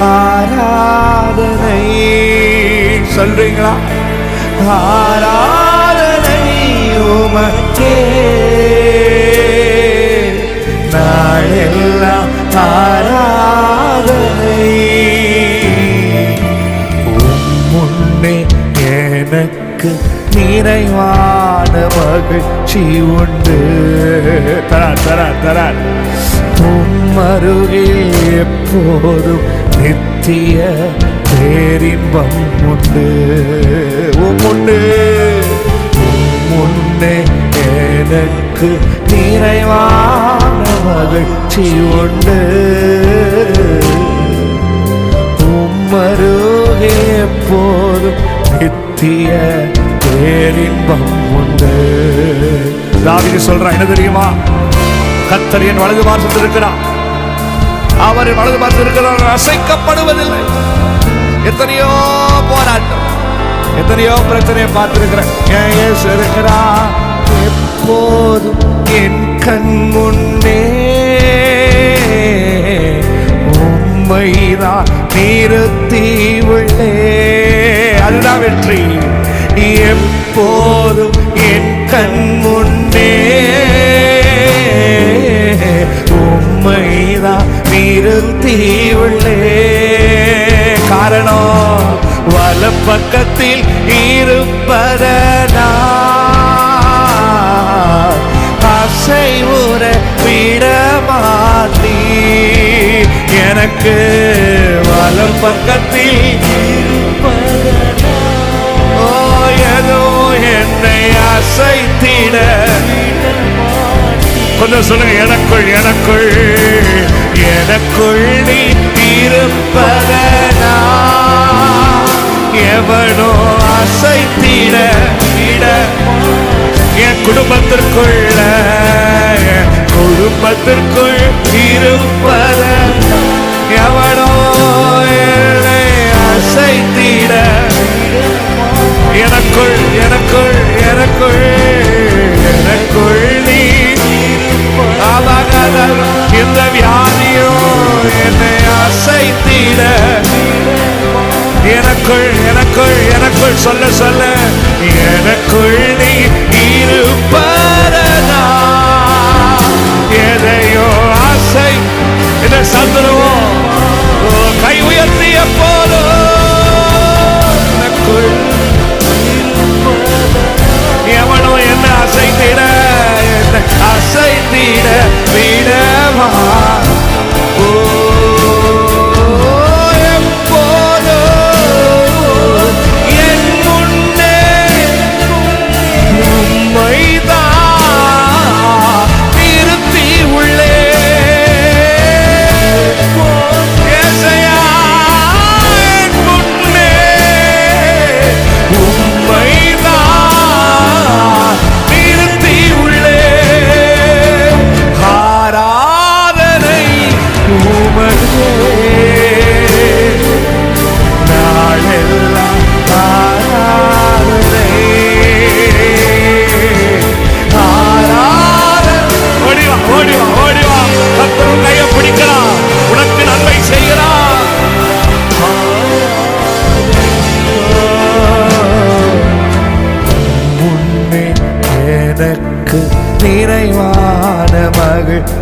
ஆராதனை. சொல்றீங்களா? ஆராதனை உமக்கே. நாளெல்லாம் ஆராதனை. முன்னே எனக்கு நிறைவான மகிழ்ச்சி உண்டு. தரா தரா தரா உம் எப்போதும் நித்திய பேரின்பம் உண்டு. உம் உண்டு முன்னே எனக்கு நிறைவான மகிழ்ச்சி உண்டு. உம்மருகே போதும் நித்திய பேரின்பம் உண்டு. தாவிது சொல்ற என்ன தெரியுமா? கத்தர் என் வலது பார்த்து இருக்கிறான் அவரை வலது பார்த்து இருக்கிறார். அசைக்கப்படுவதில்லை. எத்தனையோ போராட்டம் எத்தனையோ பிரச்சனையை பார்த்திருக்கிறேன் ஏன் இயேசு இருக்கிறார். எப்போதும் என் கண் முன்னே உண்மைதான் நிறுத்தி உள்ளே. அதுதான் வெற்றி. எப்போதும் என் கண் நிறுத்தி காரணம் வலப்பக்கத்தில் இருப்பதனா அசைவுற விடமாத்தி எனக்கு வலம் பக்கத்தில் இருப்பதனா ஓ ஏதோ என்னை அசைத்திட கொஞ்சம் சொல்லுங்க எனக்குள் எனக்குள். எனக்குள் நீ இருப்பதனா எவனோ அசைத்திட இட என் குடும்பத்திற்குள்ள என் குடும்பத்திற்குள் இருப்பத எனக்குள் எனக்குள் எனக்குள் சொல்ல சொல்ல. எனக்குள் நீ இருப்பா.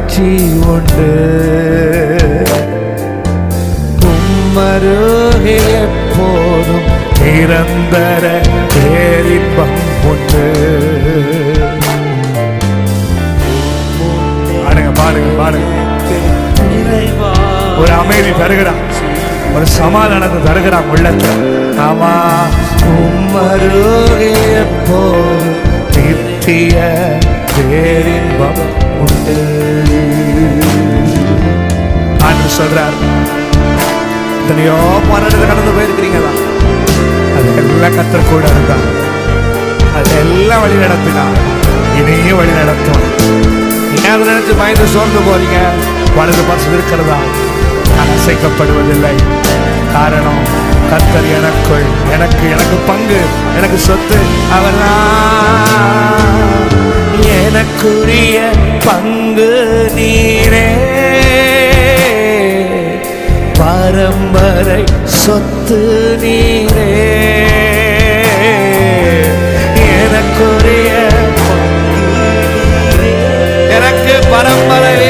மகிழ்ச்சி உண்டு. உம்மருகே எப்போதும் நிரந்தர பேரின்பம் உண்டு. பாருங்க பாருங்க பாருங்க ஒரு அமைதி தருகிறான். ஒரு சமாதானத்தை தருகிறான் உள்ளத்துல. ஆமா. உம்மருகே எப்போதும் நித்திய பேரின்பம் உண்டு. சொல்றார். எத்தனையோ போராட்டத்தை கடந்து போயிருக்கிறீங்களா அது எல்லாம் கத்திர கூட இருந்தார். அதெல்லாம் வழி நடத்தினான் இனியும் வழி நடத்தும் ஏன் நினைச்சு பயந்து சோர்ந்து போறீங்க? வலது பாசம் இருக்கிறதா? நான் அசைக்கப்படுவதில்லை. காரணம் கத்தர் எனக்குள் எனக்கு எனக்கு பங்கு எனக்கு சொத்து அவர் எனக்குரிய பங்கு. பரம்பரை சொத்து நீரே. எனக்குரிய எனக்கு பரம்பரை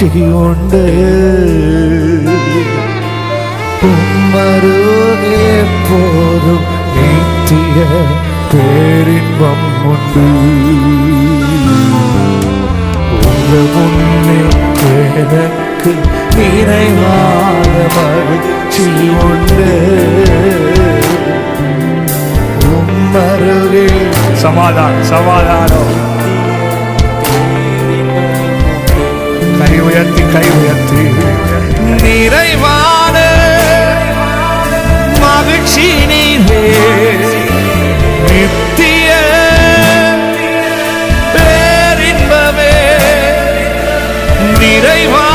மாற்றியுண்டு உம்மருள் எப்போதும் நீட்டிய பேரின்பம் உண்டு. உங்க முன்னே எனக்கு நினைவான மகிழ்ச்சி உண்டு. உம்மருகில் சமாதானம். உயர்த்தி கை உயர்த்தி. நிறைவான மகிழ்ச்சி நீரே. நித்திய பேரின்பமே. நிறைவான